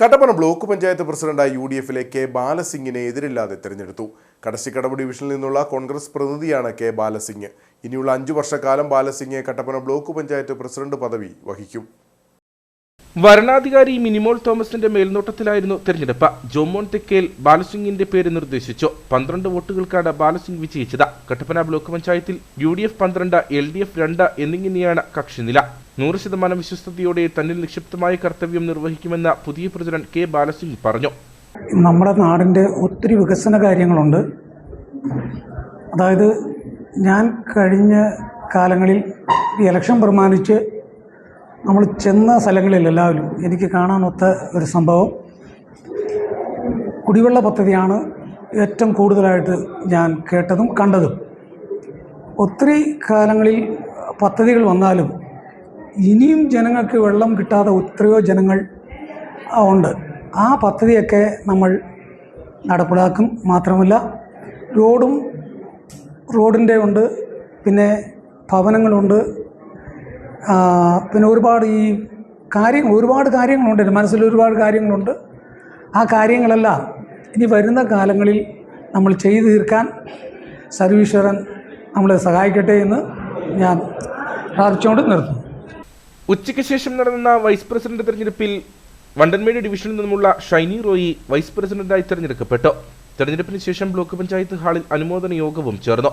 Kattappana block panchayat പ്രസിഡന്റായി U D എഫിലെ K ബാലസിംഗിനെ എതിരില്ലാതെ തിരഞ്ഞെടുത്തു. കടശിക്കടവ് ഡിവിഷനിൽ നിന്നുള്ള കോൺഗ്രസ് പ്രതിനിധിയാണ് കെ ബാലസിംഗ്. ഇനിയുള്ള അഞ്ചു വർഷക്കാലം ബാലസിംഗ് കട്ടപ്പന ബ്ലോക്ക് പഞ്ചായത്ത് പ്രസിഡന്റ് പദവി വഹിക്കും. വരണാധികാരി മിനിമോൾ തോമസിന്റെ മേൽനോട്ടത്തിലായിരുന്നു തെരഞ്ഞെടുപ്പ്. ജോമോൻ തെക്കേൽ ബാലസിംഗിന്റെ പേര് നിർദ്ദേശിച്ചു. പന്ത്രണ്ട് വോട്ടുകൾക്കാണ് ബാലസിംഗ് വിജയിച്ചത്. കട്ടപ്പന ബ്ലോക്ക് പഞ്ചായത്തിൽ യു ഡി എഫ് പന്ത്രണ്ട് എൽ ഡി എഫ് രണ്ട് എന്നിങ്ങനെയാണ് കക്ഷിനില. നൂറ് ശതമാനം വിശ്വസ്തയോടെ തന്നിൽ നിക്ഷിപ്തമായ കർത്തവ്യം നിർവഹിക്കുമെന്ന പുതിയ പ്രസിഡന്റ് കെ ബാലസിംഗ് പറഞ്ഞു. നമ്മുടെ നാടിന്റെ ഒത്തിരി വികസന കാര്യങ്ങളുണ്ട്. അതായത് ഞാൻ കഴിഞ്ഞ കാലങ്ങളിൽ ഇലക്ഷൻ പ്രമാണിച്ച് നമ്മൾ ചെന്ന സ്ഥലങ്ങളിൽ എല്ലാവരും എനിക്ക് കാണാനൊത്ത ഒരു സംഭവം. കുടിവെള്ള പദ്ധതിയാണ് ഏറ്റവും കൂടുതലായിട്ട് ഞാൻ കേട്ടതും കണ്ടതും. ഒത്തിരി കാലങ്ങളിൽ പദ്ധതികൾ വന്നാലും ഇനിയും ജനങ്ങൾക്ക് വെള്ളം കിട്ടാതെ എത്രയോ ജനങ്ങൾ ഉണ്ട്. ആ പദ്ധതിയൊക്കെ നമ്മൾ നടപ്പിലാക്കും. മാത്രമല്ല റോഡും റോഡിന്റെ ഉണ്ട് പിന്നെ ഭവനങ്ങളുണ്ട്. പിന്നെ ഒരുപാട് ഈ കാര്യങ്ങൾ ഒരുപാട് കാര്യങ്ങളുണ്ട്. എന്റെ മനസ്സിൽ ഒരുപാട് കാര്യങ്ങളുണ്ട്. ആ കാര്യങ്ങളെല്ലാം ഇനി വരുന്ന കാലങ്ങളിൽ നമ്മൾ ചെയ്തു തീർക്കാൻ സർവീശ്വരൻ നമ്മളെ സഹായിക്കട്ടെ എന്ന് ഞാൻ പ്രാർത്ഥിച്ചുകൊണ്ട് നിർത്തുന്നു. ഉച്ചയ്ക്ക് ശേഷം നടന്ന വൈസ് പ്രസിഡന്റ് തെരഞ്ഞെടുപ്പിൽ വണ്ടൻമേട് ഡിവിഷനിൽ നിന്നുമുള്ള ഷൈനി റോയി വൈസ് പ്രസിഡന്റായി തെരഞ്ഞെടുക്കപ്പെട്ടു. തെരഞ്ഞെടുപ്പിന് ശേഷം ബ്ലോക്ക് പഞ്ചായത്ത് ഹാളിൽ അനുമോദന യോഗവും ചേർന്നു.